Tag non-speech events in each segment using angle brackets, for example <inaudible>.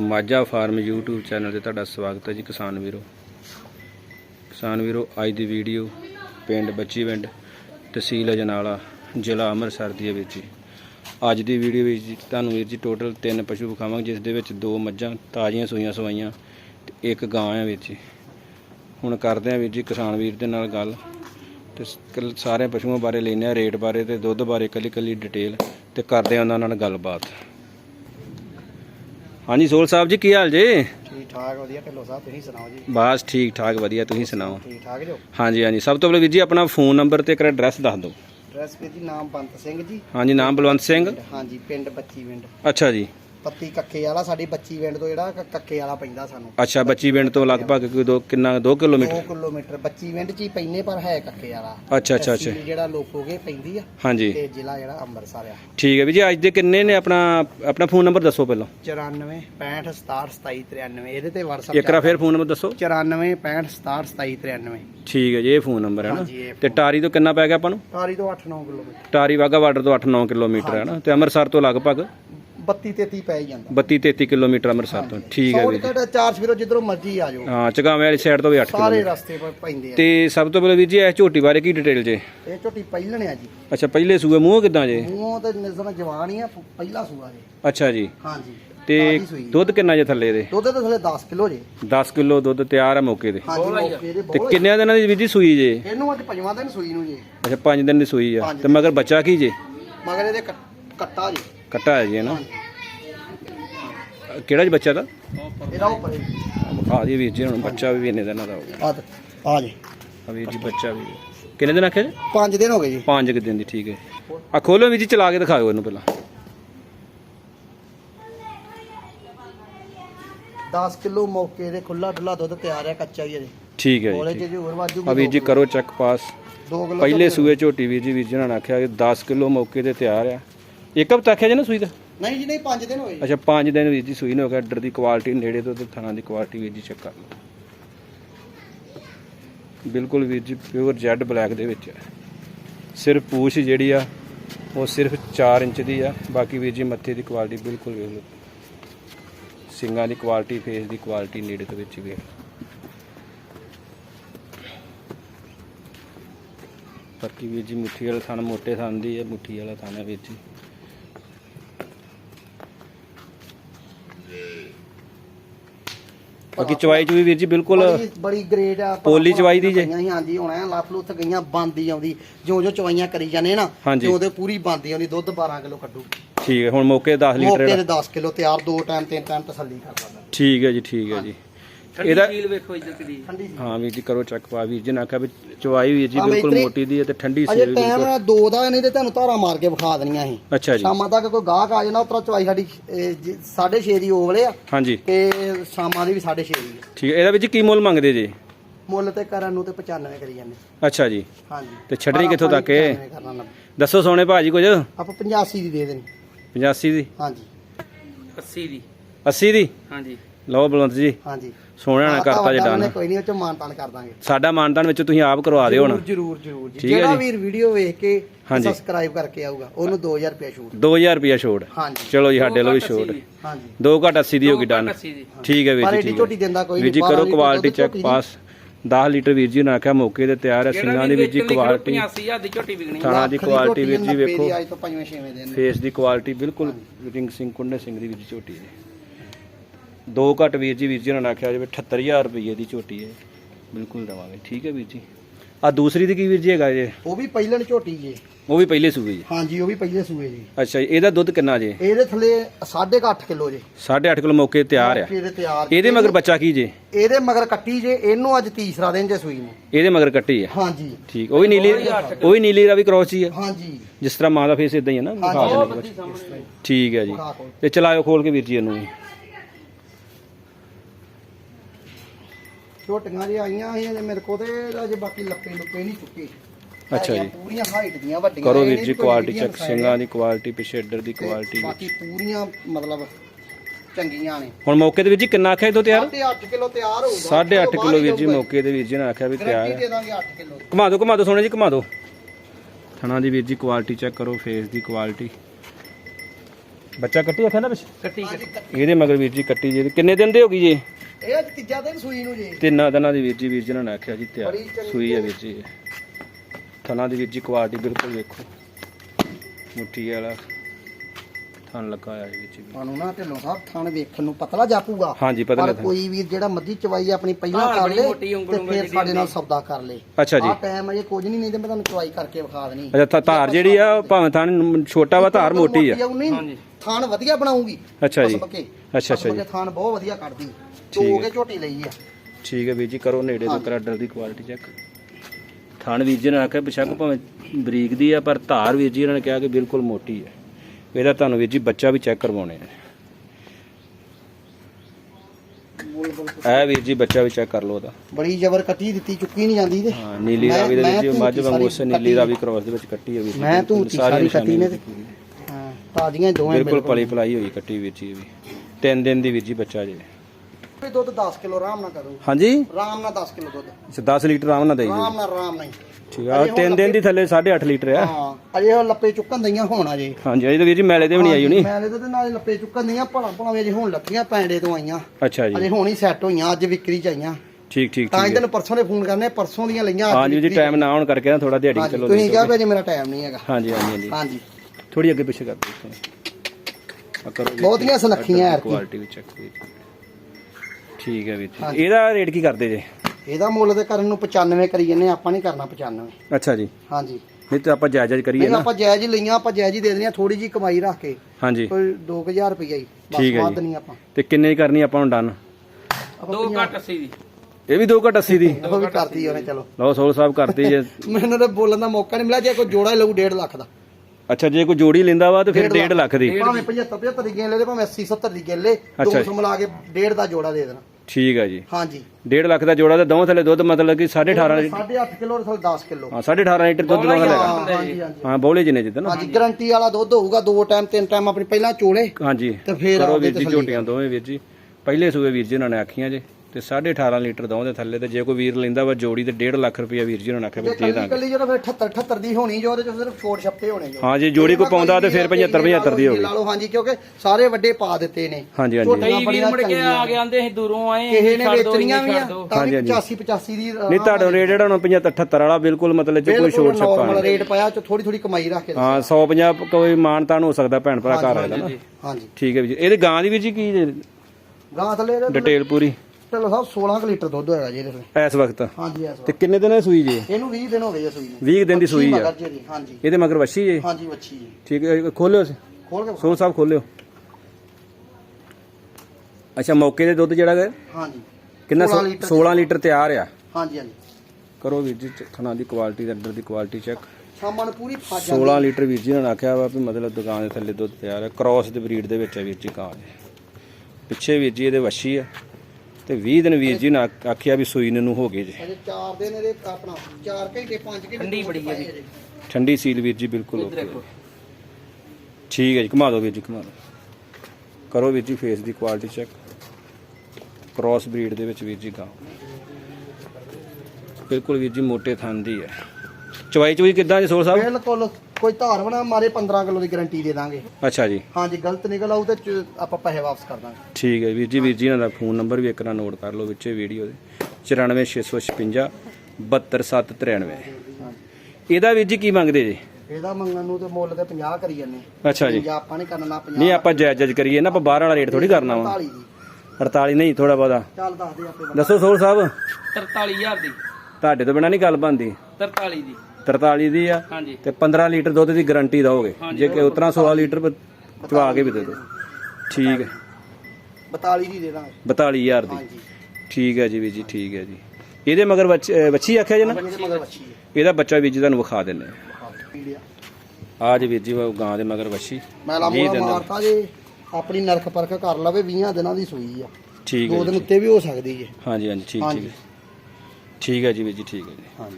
Majha farm YouTube channel ਤੇ ਤੁਹਾਡਾ ਸਵਾਗਤ ਹੈ ਜੀ ਕਿਸਾਨ ਵੀਰੋ। ਕਿਸਾਨ ਵੀਰੋ, ਅੱਜ ਦੀ ਵੀਡੀਓ ਪਿੰਡ ਬੱਚੀ ਪਿੰਡ ਤਹਿਸੀਲ ਅਜਨਾਲਾ, ਜ਼ਿਲ੍ਹਾ ਅੰਮ੍ਰਿਤਸਰ ਦੀ ਹੈ ਵੀਰ ਜੀ। ਅੱਜ ਦੀ ਵੀਡੀਓ ਵਿੱਚ ਜੀ ਤੁਹਾਨੂੰ ਵੀਰ ਜੀ ਟੋਟਲ ਤਿੰਨ ਪਸ਼ੂ ਵਿਖਾਵਾਂਗੇ, ਜਿਸ ਦੇ ਵਿੱਚ ਦੋ ਮੱਝਾਂ ਤਾਜ਼ੀਆਂ ਸੂਈਆਂ ਸਵਾਈਆਂ ਤੇ ਇੱਕ ਗਾਂ ਹੈ ਵੀਰ ਜੀ। ਹੁਣ ਕਰਦੇ ਹਾਂ ਵੀਰ ਜੀ ਕਿਸਾਨ ਵੀਰ ਦੇ ਨਾਲ ਗੱਲ ਤੇ ਸ- ਸਾਰੇ ਪਸ਼ੂਆਂ ਬਾਰੇ ਲੈਂਦੇ ਹਾਂ, ਰੇਟ ਬਾਰੇ ਤੇ ਦੁੱਧ ਬਾਰੇ ਕੱਲੀ ਕੱਲੀ ਡਿਟੇਲ ਤੇ ਕਰਦੇ ਹਾਂ ਉਹਨਾਂ ਨਾਲ ਗੱਲਬਾਤ। ਹਾਂਜੀ ਸੋਲ ਸਾਹਿਬ ਜੀ ਕੀ ਹਾਲ ਜੀ? ਠੀਕ ਠਾਕ ਵਧੀਆ ਢਿੱਲੋਂ ਸਾਹਿਬ ਤੁਸੀਂ ਸੁਣਾਓ ਜੀ? ਬਸ ਠੀਕ ਠਾਕ ਵਧੀਆ ਤੁਸੀਂ ਸੁਣਾਓ ਠੀਕ ਠਾਕ ਜੋ? ਹਾਂਜੀ ਹਾਂਜੀ ਸਭ ਤੋਂ ਪਹਿਲਾਂ ਵੀਰ ਜੀ ਆਪਣਾ ਫੋਨ ਨੰਬਰ ਤੇ ਇੱਕ ਐਡਰੈਸ ਦੱਸ ਦਿਓ। ਡਰੈਸ ਵੀ ਜੀ ਨਾਮ ਬੰਤ ਸਿੰਘ ਜੀ। ਹਾਂਜੀ ਨਾਮ ਬਲਵੰਤ ਸਿੰਘ। ਹਾਂਜੀ ਪਿੰਡ ਬੱਚੀ ਵਿੰਡ ਅੱਛਾ ਜੀ। ਪੱਤੀ ਕੱਕੇ ਵਾਲਾ ਸਾਡੀ ਬੱਚੀ ਵਿੰਡ ਤੋਂ ਜਿਹੜਾ ਕ- ਕੱਕੇ ਵਾਲਾ ਪੈਂਦਾ ਸਾਨੂੰ। ਅੱਛਾ ਬੱਚੀ ਪਿੰਡ ਤੋਂ ਲਗਭਗ ਕੋਈ ਦੋ ਕਿੰਨਾ 2 2 ਕਿਲੋਮੀਟਰ ਕਿਲੋਮੀਟਰ। ਬੱਚੀ ਵਿੰਡ ਚ ਹੀ ਪੈਨੇ ਪਰ ਹੈ ਕੱਕੇ ਵਾਲਾ। ਅੱਛਾ ਅੱਛਾ ਅੱਛਾ। ਤਹਿਸੀਲ ਜਿਹੜਾ ਲੋਕੋਗੇ ਪੈਂਦੀ ਆ ਹਾਂਜੀ। ਤੇ ਜ਼ਿਲ੍ਹਾ ਜਿਹੜਾ ਅੰਮ੍ਰਿਤਸਰ ਆ। ਠੀਕ ਹੈ ਵੀਰ ਜੀ ਅੱਜ ਦੇ ਕਿੰਨੇ ਨੇ ਆਪਣਾ ਆਪਣਾ ਫੋਨ ਨੰਬਰ ਦੱਸੋ ਪਹਿਲਾਂ? 94 65 67 27 93 ਇਹਦੇ ਤੇ WhatsApp ਇੱਕ ਵਾਰ ਫਿਰ ਫੋਨ ਨੰਬਰ ਦੱਸੋ। 94 65 67 27 93 ਠੀਕ ਹੈ ਜੀ ਇਹ ਫੋਨ ਨੰਬਰ ਹੈ ਨਾ। ਹਾਂਜੀ, ਇਹ ਤੇ ਟਾਰੀ ਤੋਂ ਕਿੰਨਾ ਪੈ ਗਿਆ ਆਪਾਂ ਨੂੰ? ਤਾਰੀ ਤੋਂ 8-9 ਕਿਲੋਮੀਟਰ। ਟਾਰੀ ਵਾਗਾ ਬਾਰਡਰ ਤੋਂ 8-9 ਕਿਲੋਮੀਟਰ ਹੈ ਨਾ। ਤੇ ਅੰਮ੍ਰਿਤਸਰ ਤੋਂ ਲਗਭਗ? 32-33 ਪੈ ਹੀ ਜਾਂਦਾ 32-33 ਕਿਲੋਮੀਟਰ ਅੰਮ੍ਰਿਤਸਰ ਤੋਂ। ਠੀਕ ਹੈ ਵੀਰ ਜੀ। ਸ਼ਾਰਟਕਟ ਚਾਰ ਸਫੀਰੋ ਜਿੱਧਰੋਂ ਮਰਜ਼ੀ ਆ ਜਾਓ। ਹਾਂ ਚਗਾਵੇਂ ਵਾਲੀ ਸਾਈਡ ਤੋਂ ਵੀ 8 ਸਾਰੇ ਕਿਲੋਮੀਟਰ। ਰਸਤੇ ਪਰ ਪੈਂਦੇ ਆ। ਤੇ ਸਭ ਤੋਂ ਪਹਿਲਾਂ ਵੀਰ ਜੀ ਇਹ ਝੋਟੀ ਬਾਰੇ ਕੀ ਡਿਟੇਲ ਜੇ? ਇਹ ਝੋਟੀ ਪਹਿਲਣ ਆ ਜੀ। ਅੱਛਾ ਪਹਿਲੇ ਸੂਏ ਮੂੰਹ ਕਿਦਾਂ ਜੇ? ਮੂੰਹੋਂ ਤੇ ਨਿਜ਼ਮ ਜਵਾਨ ਹੀ ਆ ਪਹਿਲਾ ਸੂਆ ਜੀ। ਅੱਛਾ ਜੀ। ਹਾਂਜੀ। ਤੇ ਤਾਜ਼ੀ ਸੂਈ। ਦੁੱਧ ਕਿੰਨਾ ਜੇ ਥੱਲੇ ਦੇ? ਦੁੱਧ ਤਾਂ ਥਲੇ 10 ਕਿਲੋ ਜੀ। 10 ਕਿਲੋ ਦੁੱਧ ਤਿਆਰ ਹੈ ਮੌਕੇ ਤੇ। ਹਾਂਜੀ ਮੌਕੇ ਦੇ ਤੇ ਬਹੁਤ ਕਿੰਨਿਆਂ ਦਿਨਾਂ ਦੀ ਵੀਰ ਜੀ ਸੂਈ ਜੇ? ਇਹਨੂੰ ਅੱਜ ਪੰਜਵਾਂ ਦਿਨ ਸੂਈ ਨੂੰ ਜੀ। ਅੱਛਾ 5 ਦਿਨ ਦੀ ਸੂਈ ਆ। ਪੰਜ ਤੇ ਮਗਰ ਬੱਚਾ ਕੀ ਜੇ? ਮਗਰ ਇਹਦੇ ਕੱਟ- ਕੱਟਾ ਜੀ। ਕੱਟਾ ਹੈ ਜੀ ਹੈ ਨਾ। ਕਿਹੜਾ ਜੀ ਬੱਚਾ ਦਾ ਇਹਦਾ ਉੱਪਰ ਆ ਜੀ ਵੀਰ ਜੀ ਹੁਣ ਬੱਚਾ ਵੀ ਇੰਨੇ ਦਿਨਾਂ ਦਾ ਹੋ ਗਿਆ। ਆ ਆ ਜੀ। ਆ ਵੀਰ ਜੀ ਬੱਚਾ ਵੀ। ਕਿੰਨੇ ਦਿਨ ਆਖਿਆ ਜੀ? 5 ਦਿਨ ਹੋ ਗਏ ਜੀ। 5 ਕਿ ਦਿਨ ਦੀ ਠੀਕ ਹੈ। ਆ ਖੋਲੋ ਵੀਰ ਜੀ ਚਲਾ ਕੇ ਦਿਖਾਓ ਇਹਨੂੰ ਪਹਿਲਾਂ। 10 ਕਿਲੋ ਮੌਕੇ ਦੇ ਖੁੱਲਾ ਡੁੱਲਾ ਦੁੱਧ ਤਿਆਰ ਆ ਕੱਚਾ ਹੀ ਅਜੇ ਠੀਕ ਹੈ ਜੀ ਚ ਜੀ ਹੋਰ ਵਾਜੂ ਆ ਵੀਰ ਜੀ ਕਰੋ ਚੈੱਕ ਪਾਸ 2 ਕਿਲੋ ਪਹਿਲੇ ਸੂਏ ਝੋਟੀ ਵੀਰ ਜੀ ਵੀਰ ਜੀ ਨੇ ਆਖਿਆ ਕਿ 10 ਕਿਲੋ ਮੌਕੇ ਤੇ ਤਿਆਰ ਆ ਇੱਕ ਹਫ਼ਤਾ ਆਖਿਆ ਜੀ ਨਾ ਸੂਈ ਦਾ? ਨਹੀਂ ਜੀ ਨਹੀਂ 5 ਦਿਨ ਹੋਏ ਅੱਛਾ 5 ਦਿਨ ਵੀਰ ਜੀ ਸੂਈ ਨੇ ਹੋ ਗਿਆ ਆਰਡਰ ਦੀ ਕੁਆਲਿਟੀ ਨੇੜੇ ਤੋਂ ਤੇ ਥਾਣਾ ਦੀ ਕੁਆਲਿਟੀ ਵੀਰ ਜੀ ਚੈੱਕ ਕਰ ਲਓ। ਬਿਲਕੁਲ ਵੀਰ ਜੀ ਪਿਓਰ ਜੈਡ ਬਲੈਕ ਦੇ ਵਿੱਚ ਹੈ। ਸਿਰਫ ਪੂਛ ਜਿਹੜੀ ਆ ਉਹ ਸਿਰਫ 4 ਇੰਚ ਦੀ ਆ ਬਾਕੀ ਵੀਰ ਜੀ ਮੱਥੇ ਦੀ ਕੁਆਲਿਟੀ ਬਿਲਕੁਲ ਵੇਖ ਲਓ। ਸਿੰਗਾਂ ਦੀ ਕੁਆਲਿਟੀ ਫੇਸ ਦੀ ਕੁਆਲਿਟੀ ਨੇੜੇ ਤੋਂ ਵਿੱਚ ਵੇਖ ਬਾਕੀ ਵੀਰ ਜੀ ਮੁੱਠੀ ਵਾਲਾ ਥਣ ਮੋਟੇ ਥਣ ਦੀ ਹੈ ਮੁੱਠੀ ਵਾਲਾ ਥਣ ਹੈ ਵੀਰ ਜੀ ਬਾਕੀ ਚਵਾਈ ਚ ਵੀ ਵੀਰ ਜੀ ਬਿਲਕੁਲ ਬੜੀ ਬੜੀ ਗ੍ਰੇਡ ਆ ਪੋਲੀ ਚਵਾਈ ਦੀ ਜੇ? ਹਾਂਜੀ ਹੁਣ ਐ ਲੱਤ ਲੁੱਤ ਗਈਆਂ ਬੰਦੀ ਆਉਂਦੀ। ਜਿਉਂ ਜਿਉਂ ਚਵਾਈਆਂ ਕਰੀ ਜਾਂਦੇ ਨਾ ਤੇ ਪੂਰੀ ਬੰਦੀ ਆਉਂਦੀ ਦੁੱਧ 12 ਕਿਲੋ ਕੱਢੂ। ਠੀਕ ਹੈ ਹੁਣ ਮੌਕੇ 10 ਲੀਟਰ ਮੌਕੇ ਇਹਦਾ। ਤੇ 10 ਕਿਲੋ ਤਿਆਰ ਦੋ ਟਾਈਮ ਤਿੰਨ ਟਾਈਮ ਤਸੱਲੀ ਕਰ ਠੀਕ ਹੈ ਜੀ ਠੀਕ ਹੈ ਜੀ। ਇਹਦਾ ਵੇਖੋ ਇੱਜ਼ਤ ਦੀ। ਠੰਡੀ ਸੀ ਹਾਂ ਵੀਰ ਜੀ ਕਰੋ ਚੈੱਕ ਪਾ ਵੀਰ ਜੀ ਨੇ ਆਖਿਆ ਵੀ ਚਵਾਈ ਵੀਰ ਜੀ ਬਿਲਕੁਲ ਮੇਤਰੀ- ਮੋਟੀ ਦੀ ਹੈ ਤੇ ਠੰਡੀ ਸੀ ਅਜੇ ਵੀ ਟਾਈਮ ਬਿਲਕੁਲ। ਨਾਲ ਦੋ ਦਾ ਨਹੀਂ ਤੇ ਤੁਹਾਨੂੰ ਧਾਰਾ ਮਾਰ ਕੇ ਵਿਖਾ ਦੇਣੀਆਂ ਸੀ ਅੱਛਾ ਜੀ। ਸ਼ਾਮਾਂ ਤੱਕ ਕੋਈ ਗਾਹਕ ਆ ਜਾਣਾ ਉਤਰਾ ਚਵਾਈ ਸਾਡੀ 6:30 ਦੀ ਓਵਲੇ ਆ। ਹਾਂਜੀ। ਤੇ ਸ਼ਾਮਾਂ ਦੀ ਵੀ 6:30 ਦੀ ਆ। ਠੀਕ ਹੈ ਇਹਦਾ ਵਿੱਚ ਕੀ ਮੁੱਲ ਮੰਗਦੇ ਜੀ? ਮੁੱਲ ਤੇ ਕਰਨ ਨੂੰ ਤੇ 95 ਕਰੀ ਜਾਂਦੇ। ਅੱਛਾ ਜੀ। ਹਾਂਜੀ। ਤੇ ਛੱਡਣੀ ਕਿੱਥੋਂ ਤੱਕ ਇਹ? 95 ਕਰਨਾ ਨਾ। ਦੱਸੋ ਸੋਨੇ ਭਾਜੀ ਕੁਝ। ਆਪਾਂ 85 ਦੀ ਦੇ ਦੇਣੀ। 85 ਦੀ? ਹਾਂਜੀ। 80 ਦੀ। 80 ਦੀ? ਹਾਂਜੀ। ਲਓ ਬਲਵੰਤ ਜੀ। ਹਾਂਜੀ। ਸੋਹਣਾ ਨਾ ਕਰਤਾ ਜੇ ਡਨ ਕੋਈ ਨਹੀਂ ਉਹ ਚ ਮਾਨਤਾਨ ਕਰ ਦਾਂਗੇ। ਸਾਡਾ ਮਾਨਦਾਨ ਵਿੱਚ ਤੁਸੀਂ ਆਪ ਕਰਵਾ ਦਿਓ ਹੁਣ। ਜਰੂਰ ਜਰੂਰ ਜੀ। ਜਿਹੜਾ। ਵੀਰ ਵੀਡੀਓ ਵੇਖ ਕੇ। ਸਬਸਕ੍ਰਾਈਬ ਕਰਕੇ ਆਊਗਾ ਉਹਨੂੰ 2000 ਰੁਪਏ ਛੂਟ। 2000 ਰੁਪਿਆ ਛੋੜ ਹਾਂਜੀ। ਚਲੋ ਜੀ ਸਾਡੇ ਲੋ ਵੀ ਦੀ। ਹਾਂਜੀ। 2 ਘੱਟ 80 ਦੀ ਹੋ ਗਈ ਡਨ 80 ਦੀ। ਠੀਕ ਹੈ ਵੀਰ ਜੀ ਠੀਕ ਝੋਟੀ ਹੈ ਦਿੰਦਾ ਕੋਈ ਵੀਰ ਜੀ 12 ਕਰੋ ਲੀਟਰ ਕੁਆਲਿਟੀ ਚੈੱਕ। ਪਾਸ 10 ਲੀਟਰ ਵੀਰ ਜੀ ਨੇ ਆਖਿਆ ਮੌਕੇ ਤੇ ਤਿਆਰ ਹੈ ਸਿੰਘਾਂ ਦੀ ਵੀਰ ਜੀ ਕੁਆਲਿਟੀ 85000 ਦੀ ਝੋਟੀ ਵਿਕਣੀ। ਥਾਣਾ ਦੀ ਕੁਆਲਿਟੀ ਵੀਰ ਜੀ ਵੇਖੋ ਦੀ ਅੱਜ ਤੋਂ ਪੰਜਵੇਂ ਛੇਵੇਂ ਦਿਨ। ਫੇਸ ਦੀ ਕੁਆਲਿਟੀ ਬਿਲਕੁਲ ਰਿੰਗ ਸਿੰਘ ਕੁੰਡੇ ਸਿੰਘ ਦੀ ਵੀਰ ਜੀ ਝੋਟੀ ਹੈ ਦੋ ਘੱਟ ਵੀਰ ਜੀ ਵੀਰ ਜੀ ਨੇ ਆਖਿਆ ਜਿਵੇਂ 78000 ਰੁਪਏ ਦੀ ਝੋਟੀ ਹੈ। ਬਿਲਕੁਲ ਦਵਾਂਗੇ। ਠੀਕ ਹੈ ਵੀਰ ਜੀ। ਆ ਦੂਸਰੀ ਦੀ ਕੀ ਵੀਰ ਜੀ ਹੈਗਾ ਜੇ? ਉਹ ਵੀ ਪਹਿਲਣ ਝੋਟੀ ਜੀ। ਉਹ ਵੀ ਪਹਿਲੇ ਸੂਏ ਜੀ? ਹਾਂਜੀ ਉਹ ਵੀ ਪਹਿਲੇ ਸੂਏ ਜੀ। ਅੱਛਾ ਜੀ ਇਹਦਾ ਦੁੱਧ ਕਿੰਨਾ ਜੇ? ਇਹਦੇ ਥੱਲੇ 8.5 ਕਿਲੋ ਜੀ। 8.5 ਕਿਲੋ ਮੌਕੇ ਤਿਆਰ ਆ। ਇਹਦੇ ਤਿਆਰ। ਇਹਦੇ ਮਗਰ ਬੱਚਾ ਕੀ ਜੇ? ਇਹਦੇ ਮਗਰ ਕੱਟੀ ਜੇ ਇਹਨੂੰ ਅੱਜ ਤੀਸਰਾ ਦਿਨ ਜੇ ਸੂਈ ਨੂੰ। ਇਹਦੇ ਮਗਰ ਕੱਟੀ ਆ? ਹਾਂਜੀ। ਠੀਕ ਉਹ ਵੀ ਨੀਲੀ ਉਹ ਵੀ ਨੀਲੀ ਰਾਵੀ ਕ੍ਰੋਸ ਹੀ ਆ। ਹਾਂਜੀ। ਜਿਸ ਤਰ੍ਹਾਂ ਮਾਂ ਦਾ ਫੇਸ ਇਦਾਂ ਹੀ ਹੈ ਨਾ। ਠੀਕ ਹੈ ਜੀ। ਤੇ ਚਲਾਇਓ ਖੋਲ ਕੇ ਵੀਰ ਜੀ ਇਹਨੂੰ ਝੋਟੀਆਂ ਜੀ ਆਈਆਂ ਸੀ ਅਜੇ ਮੇਰੇ ਕੋਲ ਤੇ ਅਜੇ ਬਾਕੀ ਲੱਪੇ ਲੁੱਪੇ ਨਹੀਂ ਚੁੱਕੇ। ਅੱਛਾ ਜੀ। ਹੈਗੀਆਂ ਪੂਰੀਆਂ ਹਾਈਟ ਦੀਆਂ ਵੱਡੀਆਂ ਕਰੋ ਵੀਰ ਜੀ ਕੁਆਲਿਟੀ ਚੈੱਕ ਸਿੰਘਾਂ ਦੀ ਕੁਆਲਿਟੀ ਪਿਛੇ ਅੱਡਰ ਦੀ ਤੇ ਕੁਆਲਿਟੀ ਬਾਕੀ ਪੂਰੀਆਂ ਮਤਲਬ ਚੰਗੀਆਂ ਨੇ। ਹੁਣ ਮੌਕੇ ਦੇ ਵਿੱਚ ਜੀ ਕਿੰਨਾ ਆਖਿਆ ਇਹ ਤੋਂ ਤਿਆਰ 8.5 ਕਿਲੋ ਤਿਆਰ ਹੋਊਗਾ 8.5 ਕਿਲੋ ਵੀਰ ਜੀ ਮੌਕੇ ਦੇ ਵੀਰ ਜੀ ਨੇ ਆਖਿਆ ਵੀ ਤਿਆਰ ਗਰੰਟੀ ਹੈ। ਦੇ ਦਾਂਗੇ 8 ਕਿਲੋ। ਘੁਮਾ ਦਿਓ ਘੁਮਾ ਦਿਓ ਸੋਨੇ ਜੀ ਘੁਮਾ ਦਿਓ। ਥਣਾ ਦੀ ਵੀਰ ਜੀ ਕੁਆਲਿਟੀ ਚੈੱਕ ਕਰੋ ਫੇਸ ਦੀ ਕੁਆਲਿਟੀ ਬੱਚਾ ਕੱਟੀ ਆਖਿਆ ਨਾ ਪਿੱਛੇ? ਕੱਟੀ। ਇਹਦੇ ਮਗਰ ਵੀਰ ਜੀ ਕੱਟੀ ਜੀ। ਕਿੰਨੇ ਦਿਨ ਦੇ ਹੋ ਗਈ ਜੀ? ਇਹ ਅੱਜ ਤੀਜਾ ਦਿਨ ਸੂਈ ਨੂੰ ਜੀ। ਤਿੰਨਾਂ ਦਿਨਾਂ ਦੀ ਵੀਰ ਜੀ ਵੀਰ ਜੀ ਨੇ ਆਖਿਆ ਜੀ ਤਿਆਰ। ਬੜੀ ਚੰਗੀ ਸੂਈ ਹੈ। ਵੀਰ ਜੀ। ਥਣਾ ਦੀ ਵੀਰ ਜੀ ਕੁਆਲਿਟੀ ਬਿਲਕੁਲ ਵੇਖੋ। ਮੁੱਠੀ ਵਾਲਾ ਥਣ ਲੱਗਾ ਹੋਇਆ ਜੀ ਵੀਰ ਜੀ ਤੁਹਾਨੂੰ ਨਾ ਢਿੱਲੋਂ ਸਾਹਿਬ ਥਣ ਵੇਖਣ ਨੂੰ ਪਤਲਾ ਜਾਪੂਗਾ। ਹਾਂਜੀ ਪਤਾ ਪਰ ਕੋਈ ਵੀਰ ਜਿਹੜਾ ਮੱਝੀ ਚਵਾਈ ਆਪਣੀ ਪਹਿਲਾਂ ਕਰ ਲੇ ਤੇ ਫਿਰ ਸਾਡੇ ਨਾਲ। ਸੌਦਾ ਕਰ ਲੇ। ਅੱਛਾ ਜੀ। ਆਹ ਟਾਈਮ ਅਜੇ ਕੁਝ ਨਹੀਂ ਨਹੀਂ ਤੇ ਮੈਂ ਤੁਹਾਨੂੰ ਚਵਾਈ ਕਰਕੇ ਵਿਖਾ ਦੇਣੀ। ਅੱਛਾ ਧਾਰ ਜਿਹੜੀ ਆ ਉਹ ਭਾਵੇਂ ਥਣ ਛੋਟਾ ਵਾ ਧਾਰ ਮੋਟੀ ਆ। ਨਹੀਂ। ਹਾਂਜੀ। ਥਾਨ ਵਧੀਆ ਬਣਾਉਂਗੀ। ਅੱਛਾ ਜੀ। ਅੱਛਾ, ਅੱਛਾ ਜੀ। ਥਾਨ ਬਹੁਤ ਵਧੀਆ ਕੱਢਦੀ। ਹੈ। ਕੇ ਝੋਟੀ ਲਈ ਆ। ਠੀਕ ਹੈ ਵੀਰ ਜੀ ਕਰੋ ਨੇੜੇ ਤੋਂ ਕਰਡਰ ਦੀ ਕੁਆਲਿਟੀ ਚੈੱਕ ਥਣ ਵੀਰ ਜੀ ਨੇ ਆਖਿਆ ਬਿਸ਼ੱਕ ਭਾਵੇਂ ਬਰੀਕ ਦੀ ਆ ਪਰ ਧਾਰ ਵੀਰ ਜੀ ਇਹਨਾਂ ਨੇ ਕਿਹਾ ਕਿ ਬਿਲਕੁਲ ਮੋਟੀ ਹੈ। ਇਹਦਾ ਤੁਹਾਨੂੰ ਵੀਰ ਜੀ ਬੱਚਾ ਵੀ ਚੈੱਕ ਕਰਵਾਉਣੇ ਆ। ਇਹ ਵੀਰ ਜੀ ਬੱਚਾ ਵੀ ਚੈੱਕ ਕਰ ਲਓ ਉਹਦਾ। ਬੜੀ ਜ਼ਬਰ ਕੱਟੀ ਦਿੱਤੀ ਚੁੱਕੀ ਨਹੀਂ ਜਾਂਦੀ ਤੇ। ਹਾਂ ਨੀਲੀ ਰਾਵੀ ਦੇ ਵਿੱਚ ਮੱਝ ਵਾਂਗੂ ਉਸ ਨੀਲੀ ਰਾਵੀ ਕ੍ਰੋਸ ਦੇ ਵਿੱਚ ਕੱਟੀ ਹੈ ਵੀਰ ਜੀ ਮੈਂ ਧੂਤੀ ਸਾਰੀ ਕੱਟੀ ਨੇ ਹਾਂ ਤਾਜ਼ੀਆਂ ਦੋਵੇਂ ਬਿਲਕੁਲ। ਪਲੀ ਪਲਾਈ ਹੋਈ ਕੱਟੀ ਵੀਰ ਜੀ ਇਹ ਵੀ। ਤਿੰਨ ਦਿਨ ਦੀ ਵੀਰ ਜੀ ਬੱਚਾ ਜੇ। ਵੀ ਦੁੱਧ 10 ਕਿਲੋ ਆਰਾਮ ਨਾਲ ਕਰੋ। ਹਾਂਜੀ। ਆਰਾਮ ਨਾਲ 10 ਕਿਲੋ ਦੁੱਧ। ਅੱਛਾ 10 ਲੀਟਰ ਆਰਾਮ ਨਾਲ ਦੇਈ ਆਰਾਮ ਨਾਲ ਆਰਾਮ ਨਾਲ। ਠੀਕ ਆ ਤਿੰਨ ਦਿਨ ਦੀ ਥੱਲੇ 8.5 ਲੀਟਰ ਆ। ਹਾਂ ਅਜੇ ਉਹ ਲੱਪੇ ਚੁੱਕਣ ਦਈਆਂ ਹੋਣ ਅਜੇ। ਹਾਂਜੀ ਅਜੇ ਤਾਂ ਵੀਰ ਜੀ ਮੈਲੇ ਤੇ ਵੀ ਨਹੀਂ ਆਈ ਹੋਣੀ। ਮੈਂ ਇਹਦੇ ਤੇ ਨਾਲੇ ਲੱਪੇ ਚੁੱਕਣ ਦਈਆਂ ਭਲਾ ਭਲਾ ਅਜੇ ਹੁਣ ਲੱਗੀਆਂ ਪੈਂਡੇ ਤੋਂ ਆਈਆਂ। ਅੱਛਾ ਅਜੇ ਜੀ ਹੁਣ ਹੀ ਸੈੱਟ ਹੋਈਆਂ ਅੱਜ ਵਿਕਰੀ ਚ ਆਈਆਂ। ਠੀਕ ਠੀਕ ਤਾਂ। ਤੈਨੂੰ ਪਰਸੋਂ ਦੇ ਫੋਨ ਕਰਨੇ ਪਰਸੋਂ ਦੀਆਂ ਲਈਆਂ ਅੱਜ ਹਾਂਜੀ ਜੀ ਟਾਈਮ ਨਾ ਆਉਣ ਕਰਕੇ ਨਾ ਥੋੜਾ ਦਿਹਾੜੀ ਚਲੋ ਤੁਸੀਂ ਕਿਹਾ ਵੀ ਅਜੇ ਮੇਰਾ ਟਾਈਮ ਨਹੀਂ ਹੈਗਾ। ਹਾਂਜੀ ਹਾਂਜੀ ਹਾਂਜੀ। ਥੋੜੀ ਅੱਗੇ ਪਿੱਛੇ ਕਰ ਦਿਓ। ਬਹੁਤੀਆਂ ਸੁਨੱਖੀਆਂ। ਕੁਆਲਿਟੀ ਵੀ ਚੈੱਕ ਜੀ। ਠੀਕ ਹੈ ਵੀਰ ਜੀ। ਹਾਂਜੀ। ਇਹਦਾ ਰੇਟ ਕੀ ਕਰਦੇ ਜੇ? ਇਹਦਾ ਮੁੱਲ ਤੇ ਕਰਨ ਨੂੰ 95 ਕਰੀ ਜੰਨੇ ਆਪਾਂ ਨਹੀਂ ਕਰਨਾ 95 ਅੱਛਾ ਜੀ। ਹਾਂਜੀ। ਨਹੀਂ ਤੇ ਆਪਾਂ ਜਾਇਜ਼ ਜਾਇਜ਼ ਕਰੀਏ ਨਹੀਂ ਨਾ। ਆਪਾਂ ਜਾਇਜ਼ ਹੀ ਲਈਆਂ ਆਪਾਂ ਜਾਇਜ਼ ਹੀ ਦੇ ਦੇਣੀਆਂ ਥੋੜੀ ਜੀ ਕਮਾਈ ਰੱਖ ਕੇ। ਹਾਂਜੀ। ਕੋਈ 2000 ਰੁਪਈਆ ਹੀ ਬਸ ਠੀਕ ਹੈ ਵੱਧ ਜੀ। ਨਹੀਂ ਆਪਾਂ। ਤੇ ਕਿੰਨੇ ਦੀ ਕਰਨੀ ਆਪਾਂ ਨੂੰ ਡਨ? ਦੋ ਘੱਟ 80 ਦੀ। ਇਹ ਵੀ 2 ਘਟ 80 ਦੀ। ਉਹ ਵੀ ਕਰਤੀ ਉਹਨੇ ਚਲੋ। ਲਓ ਸੋਲ ਸਾਹਿਬ ਕਰਤੀ ਜੇ। <laughs> ਮੈਨੂੰ ਤਾਂ ਬੋਲਣ ਦਾ ਮੌਕਾ ਨਹੀਂ ਮਿਲਿਆ ਜੇ ਕੋਈ ਜੋੜਾ ਹੀ ਲਊ 1.5 ਲੱਖ ਦਾ। ਅੱਛਾ ਜੇ ਕੋਈ ਜੋੜੀ ਲੈਂਦਾ ਵਾ ਤੇ ਫਿਰ ਡੇਢ 1.5 ਲੱਖ ਦੀ। ਭਾਵੇਂ 75 75 ਦੀ ਗੇਲੇ ਦੇ ਭਾਵੇਂ 80 70 ਦੀ ਗੇਲੇ ਅੱਛਾ 200 ਮਿਲਾ ਕੇ 1.5 ਦਾ ਜੋੜਾ ਦੇ ਦੇਣਾ। ਠੀਕ ਹੈ ਜੀ। ਹਾਂਜੀ। 1.5 ਲੱਖ ਦਾ ਜੋੜਾ ਤੇ ਦੋਵਾਂ ਥੱਲੇ ਦੁੱਧ ਮਤਲਬ ਕਿ 18.5 ਲੀਟਰ। 8.5 ਕਿਲੋ ਥਲ 10 ਕਿਲੋ। ਹਾਂ 18.5 ਲੀਟਰ ਦੁੱਧ ਦੋਵਾਂ ਥੱਲੇ ਹਾਂ ਹੈਗਾ। ਹਾਂਜੀ ਹਾਂਜੀ। ਹਾਂ ਬੋਲੇ ਜਿੰਨੇ ਜਿੱਦਾਂ ਨਾ ਹਾਂਜੀ ਗਾਰੰਟੀ ਵਾਲਾ ਦੁੱਧ ਹੋਊਗਾ ਦੋ ਟਾਈਮ ਤਿੰਨ ਟਾਈਮ ਆਪਣੀ ਪਹਿਲਾਂ ਚੋਲੇ। ਹਾਂਜੀ। ਤੇ ਫਿਰ ਕਰੋ ਵੀਰ ਜੀ ਤਸੱਲੀ ਝੋਟੀਆਂ ਦੋਵੇਂ ਵੀਰ ਜੀ। ਪਹਿਲੇ ਸੂਏ ਵੀਰ ਜੀ ਉਹਨਾਂ ਨੇ ਆਖੀਆਂ ਜੇ। ਤੇ 18.5 ਲੀਟਰ ਦੋਵਾਂ ਦੇ ਥੱਲੇ ਤੇ ਜੇ ਕੋਈ ਵੀਰ ਲੈਂਦਾ ਵਾ ਜੋੜੀ ਤੇ 1.5 ਲੱਖ ਰੁਪਇਆ ਵੀਰ ਜੀ ਨੇ ਆਖਿਆ ਵੀ ਦੇ ਦਾਂਗੇ ਕੱਲੀ ਜਿਹੜਾ ਫਿਰ 78 78 ਦੀ ਹੋਣੀ ਜੋ ਉਹਦੇ ਚ ਸਿਰਫ ਛੋਟ ਛੱਪੇ ਹੋਣੇ ਜੋ। ਹਾਂ ਜੇ ਜੋੜੀ ਕੋਈ ਪਾਉਂਦਾ ਤੇ ਫਿਰ 75 75 ਦੀ ਹੋਊਗੀ ਲਾ ਲਓ ਹਾਂਜੀ ਕਿਉਂਕਿ ਸਾਰੇ ਵੱਡੇ ਪਾ ਦਿੱਤੇ ਨੇ। ਹਾਂਜੀ ਹਾਂਜੀ। ਕਈ ਵੀਰ ਮੁੜ ਕੇ ਆ ਕੇ ਆਂਦੇ ਅਸੀਂ ਦੂਰੋਂ ਆਏ ਕਿਸੇ ਨੇ ਵੇਚਣੀਆਂ ਵੀ ਆ। ਤਾਂ ਵੀ ਹਾਂਜੀ, 85 85 ਦੀ ਨਹੀਂ ਤੁਹਾਡਾ ਰੇਟ ਜਿਹੜਾ ਹੁਣ 75 78 ਵਾਲਾ ਬਿਲਕੁਲ ਮਤਲਬ ਚ ਕੋਈ ਛੋਟ ਛੱਪਾ ਨਾਰਮਲ ਨਹੀਂ। ਰੇਟ ਪਾਇਆ ਚ ਥੋੜੀ ਥੋੜੀ ਕਮਾਈ ਰੱਖ ਕੇ ਹਾਂ 150 ਕੋਈ ਮਾਨਤਾਨ ਹੋ ਸਕਦਾ ਭੈਣ ਭਰਾ ਘਰ ਆਏਗਾ ਨਾ ਹਾਂਜੀ ਠੀਕ ਹੈ ਵੀਰ ਜੀ। ਇਹਦੇ ਗਾਂ ਦੀ ਵੀਰ ਜੀ ਕੀ ਗਾਂ ਥੱਲੇ ਡਿਟੇਲ ਪੂਰੀ। ਚਲੋ ਸਾਹਿਬ 16 ਕੁ ਲੀਟਰ ਦੁੱਧ ਹੋਏਗਾ ਜੀ ਇਹਦੇ ਤੇ। ਇਸ ਵਕਤ? ਹਾਂਜੀ ਇਸ ਤੇ ਵਾਰ ਕਿੰਨੇ ਦਿਨ ਇਹ ਸੂਈ ਜੀ ਇਹਨੂੰ 20 ਦਿਨ ਹੋ ਗਏ ਆ ਸੂਈ ਨੂੰ। 20 ਦਿਨ ਦੀ ਸੂਈ ਆ? ਮਗਰ ਜੀ ਹਾਂਜੀ। ਇਹਦੇ ਮਗਰ ਵੱਛੀ ਜੀ? ਹਾਂਜੀ ਵੱਛੀ ਜੀ। ਠੀਕ ਹੈ ਖੋਲਿਓ ਖੋਲ ਕੇ ਸੋਲ ਸਾਹਿਬ ਖੋਲਿਓ। ਅੱਛਾ ਮੌਕੇ ਦੇ ਦੁੱਧ ਜਿਹੜਾ ਹੈ ਹਾਂਜੀ। ਕਿੰਨਾ 16 ਲੀਟਰ 16 ਲੀਟਰ ਤਿਆਰ ਆ? ਹਾਂਜੀ ਹਾਂਜੀ। ਕਰੋ ਵੀਰ ਜੀ ਥਣਾ ਦੀ ਕੁਆਲਿਟੀ ਤੇ ਅੰਦਰ ਦੀ ਕੁਆਲਿਟੀ ਚੈੱਕ ਸ਼ਾਮਾਂ ਨੂੰ ਪੂਰੀ ਫੱਜ 16 ਲੀਟਰ ਵੀਰ ਜੀ ਨੇ ਆਖਿਆ ਵਾ ਵੀ ਮਤਲਬ ਦੁਕਾਨ ਦੇ ਥੱਲੇ ਦੁੱਧ ਤਿਆਰ ਹੈ ਕ੍ਰਾਸ ਦੇ ਬਰੀਡ ਦੇ ਵਿੱਚ ਹੈ ਵੀਰ ਜੀ ਕਾਂ ਜੀ ਪਿੱਛੇ ਵੀਰ ਜੀ ਇਹਦੇ ਵੱਛੀ ਆ। ਤੇ 20 ਦਿਨ ਵੀਰ ਜੀ ਨੇ ਆਖ- ਆਖਿਆ ਵੀ ਸੂਈ ਨੂੰ ਹੋ ਗਏ ਜੀ। ਅਜੇ 4 ਦਿਨ ਇਹਦੇ ਆਪਣਾ 4 ਘੰਟੇ 5 ਘੰਟੇ ਠੰਡੀ ਬੜੀ ਹੈ ਜੀ। ਅਜੇ। ਠੰਡੀ ਸੀਲ ਵੀਰ ਜੀ ਬਿਲਕੁਲ ਓਕੇ ਠੀਕ ਹੈ ਜੀ ਘੁਮਾ ਦਿਓ ਵੀਰ ਜੀ ਘੁਮਾ ਦਿਓ। ਕਰੋ ਵੀਰ ਜੀ ਫੇਸ ਦੀ ਕੁਆਲਿਟੀ ਚੈੱਕ ਕ੍ਰਾਸ ਬਰੀਡ ਦੇ ਵਿੱਚ ਵੀਰ ਜੀ ਗਾਂ। ਬਿਲਕੁਲ ਵੀਰ ਜੀ ਮੋਟੇ ਥਣ ਦੀ ਹੈ। ਚਵਾਈ ਚੁਈ ਕਿੱਦਾਂ ਜੀ ਸੋਲ ਸਾਹਿਬ? ਬਿਲਕੁਲ ਕੋਈ ਧਾਰ ਬਣਾ ਮਾਰੇ 15 ਕਿਲੋ ਦੀ ਗਾਰੰਟੀ ਦੇ ਦਾਂਗੇ। ਅੱਛਾ ਜੀ। ਹਾਂਜੀ ਗਲਤ ਨਿਕਲ ਆਊ ਤੇ ਚ- ਆਪਾਂ ਪੈਸੇ ਵਾਪਸ ਕਰ ਦਾਂਗੇ। ਠੀਕ ਹੈ ਵੀਰ ਜੀ ਵੀਰ ਜੀ ਇਹਨਾਂ ਦਾ ਫੋਨ ਨੰਬਰ ਵੀ ਇੱਕ ਨਾਲ ਨੋਟ ਕਰ ਲਓ ਵਿੱਚੇ ਵੀਡੀਓ ਦੇ। 94656 72793 ਇਹਦਾ ਵੀਰ ਜੀ ਕੀ ਮੰਗਦੇ ਜੀ? ਇਹਦਾ ਮੰਗਣ ਨੂੰ ਤੇ ਮੁੱਲ ਤੇ 50 ਕਰੀ ਜਾਂਦੇ। ਅੱਛਾ ਜੀ। ਜਾਂ ਆਪਾਂ ਨਹੀਂ ਕਰਨਾ 50 ਨਹੀਂ ਆਪਾਂ ਜਾਇਜ਼ ਜਾਇਜ਼ ਕਰੀਏ ਨਾ ਆਪਾਂ ਬਾਹਰ ਵਾਲਾ ਰੇਟ ਥੋੜੀ ਕਰਨਾ ਵਾ। 45 ਦੀ। 48 ਨਹੀਂ ਥੋੜਾ ਬਹੁਤਾ। ਚੱਲ ਦੱਸ ਦੇ ਆਪੇ। ਦੱਸੋ ਸੋਲ ਸਾਹਿਬ। 43000 ਦੀ। ਤੁਹਾਡੇ ਤੋਂ ਬਿਨਾ ਨਹੀਂ ਗੱਲ ਬਣਦੀ। 43 ਦੀ। 43 ਦੀ ਆ ਹਾਂਜੀ। ਤੇ 15 ਲੀਟਰ ਦੁੱਧ ਦੀ ਗਾਰੰਟੀ ਦੋਗੇ ਜੇ ਕਿ ਉਤਰਾ 16 ਲੀਟਰ ਚਵਾ ਕੇ ਵੀ ਦੇ ਦਿਓ। ਠੀਕ ਹੈ। 42 ਦੀ ਦੇ ਦਾਂਗੇ। 42000 ਦੀ। ਹਾਂਜੀ। ਠੀਕ ਹੈ ਜੀ ਵੀਰ ਜੀ ਠੀਕ ਹੈ ਜੀ। ਇਹਦੇ ਮਗਰ ਬੱਚ- ਆਖਿਆ ਜੀ ਨਾ? ਇਹਦੇ ਬੱਚਾ ਵੀਰ ਜੀ ਤੁਹਾਨੂੰ ਵਿਖਾ ਦਿੰਨੇ ਆ। ਜੀ ਵੀਰ ਜੀ ਉਹ ਗਾਂ ਦੇ ਮਗਰ ਵੱਛੀ। ਮੈਂ ਲਾ ਵੀਹ ਮੂਲਾ ਦਿਨ ਦਾ। ਮਾਰਤਾ ਜੇ ਆਪਣੀ ਨਰਕ ਪਰਖ ਕਰ ਲਵੇ 20 ਦਿਨਾਂ ਦੀ ਸੂਈ ਆ। ਠੀਕ ਹੈ ਦੋ ਦਿਨ ਉੱਤੇ ਵੀ ਹੋ ਸਕਦੀ ਹੈ ਹਾਂਜੀ ਹਾਂਜੀ ਠੀਕ। ਠੀਕ। ਹੈ ਠੀਕ ਹੈ ਜੀ ਵੀਰ ਜੀ ਠੀਕ ਹੈ ਜੀ। ਹਾਂਜੀ।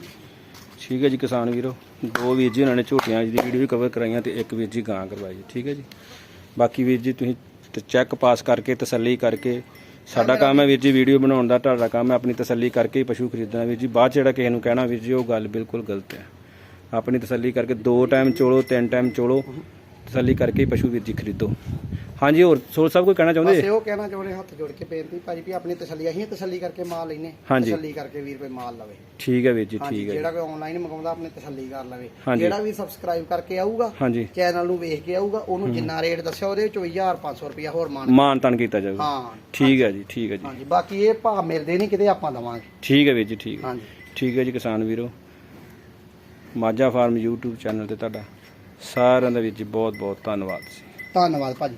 ਠੀਕ ਹੈ ਜੀ ਕਿਸਾਨ ਵੀਰੋ ਦੋ ਵੀਰ ਜੀ ਉਹਨਾਂ ਨੇ ਝੋਟੀਆਂ ਦੀ ਵੀਡੀਓ ਵੀ ਕਵਰ ਕਰਾਈਆਂ ਤੇ ਇੱਕ ਵੀਰ ਜੀ ਗਾਂ ਕਰਵਾਈ ਠੀਕ ਹੈ ਜੀ। ਬਾਕੀ ਵੀਰ ਜੀ ਤੁਸੀਂ ਚੈੱਕ ਪਾਸ ਕਰਕੇ ਤਸੱਲੀ ਕਰਕੇ ਸਾਡਾ ਕੰਮ ਹੈ ਵੀਰ ਜੀ ਵੀਡੀਓ ਬਣਾਉਣ ਦਾ ਤੁਹਾਡਾ ਕੰਮ ਹੈ ਆਪਣੀ ਤਸੱਲੀ ਕਰਕੇ ਹੀ ਪਸ਼ੂ ਖਰੀਦਣਾ ਵੀਰ ਜੀ। ਬਾਅਦ 'ਚ ਜਿਹੜਾ ਕਿਸੇ ਨੂੰ ਕਹਿਣਾ ਵੀਰ ਜੀ ਉਹ ਗੱਲ ਬਿਲਕੁਲ ਗਲਤ ਹੈ। ਆਪਣੀ ਤਸੱਲੀ ਕਰਕੇ ਦੋ ਟਾਈਮ ਚੋਲੋ ਤਿੰਨ ਟਾਈਮ ਚੋਲੋ ਤਸੱਲੀ ਕਰਕੇ ਹੀ ਪਸ਼ੂ ਵੀਰ ਜੀ ਖਰੀਦੋ। ਹਾਂਜੀ ਹੋਰ ਸੋਚ ਸਾਹਿਬ ਕੋਈ ਕਹਿਣਾ ਬਸ ਚਾਹੁੰਦੇ ਇਹੋ ਕਹਿਣਾ ਚਾਹੁੰਦੇ ਹੱਥ ਜੋੜ ਕੇ ਬੇਨਤੀ ਭਾਜੀ ਵੀ ਆਪਣੀ ਤਸੱਲੀ ਅਸੀਂ ਤਸੱਲੀ ਕਰਕੇ ਮਾਲ ਲੈਨੇ ਹਾਂਜੀ। ਤਸੱਲੀ ਕਰਕੇ ਵੀਰ ਕੋਈ ਮਾਲ ਲਵੇ। ਠੀਕ ਹੈ ਵੀਰ ਜੀ ਹਾਂਜੀ ਠੀਕ ਹੈ ਜਿਹੜਾ। ਕੋਈ ਆਨਲਾਈਨ ਮੰਗਾਉਂਦਾ ਆਪਣੀ ਤਸੱਲੀ ਕਰ ਲਵੇ। ਹਾਂਜੀ। ਜਿਹੜਾ ਵੀ ਸਬਸਕ੍ਰਾਈਬ ਕਰਕੇ ਆਊਗਾ ਹਾਂਜੀ। ਚੈਨਲ ਨੂੰ ਵੇਖ ਕੇ ਆਊਗਾ ਉਹਨੂੰ ਜਿੰਨਾ ਰੇਟ ਦੱਸਿਆ ਉਹਦੇ ਵਿੱਚੋਂ 1500 ਰੁਪਇਆ ਹੋਰ ਮਾਨ ਮਾਨ ਤਾਨ ਕੀਤਾ ਜਾਊਗਾ। ਹਾਂ ਠੀਕ ਹੈ ਜੀ ਠੀਕ ਹੈ ਜੀ। ਹਾਂਜੀ ਬਾਕੀ ਇਹ ਭਾਅ ਮਿਲਦੇ ਨਹੀਂ ਕਿਤੇ ਆਪਾਂ ਦਵਾਂਗੇ ਠੀਕ ਹੈ ਵੀਰ ਜੀ ਠੀਕ ਹੈ। ਹਾਂਜੀ। ਠੀਕ ਹੈ ਜੀ ਕਿਸਾਨ ਵੀਰੋ। ਮਾਝਾ ਫਾਰਮ YouTube ਚੈਨਲ ਤੇ ਤੁਹਾਡਾ ਸਾਰਿਆਂ ਦਾ ਵੀਰ ਜੀ ਬਹੁਤ ਬਹੁਤ ਧੰਨਵਾਦ ਜੀ ਧੰਨਵਾਦ ਭਾਜੀ।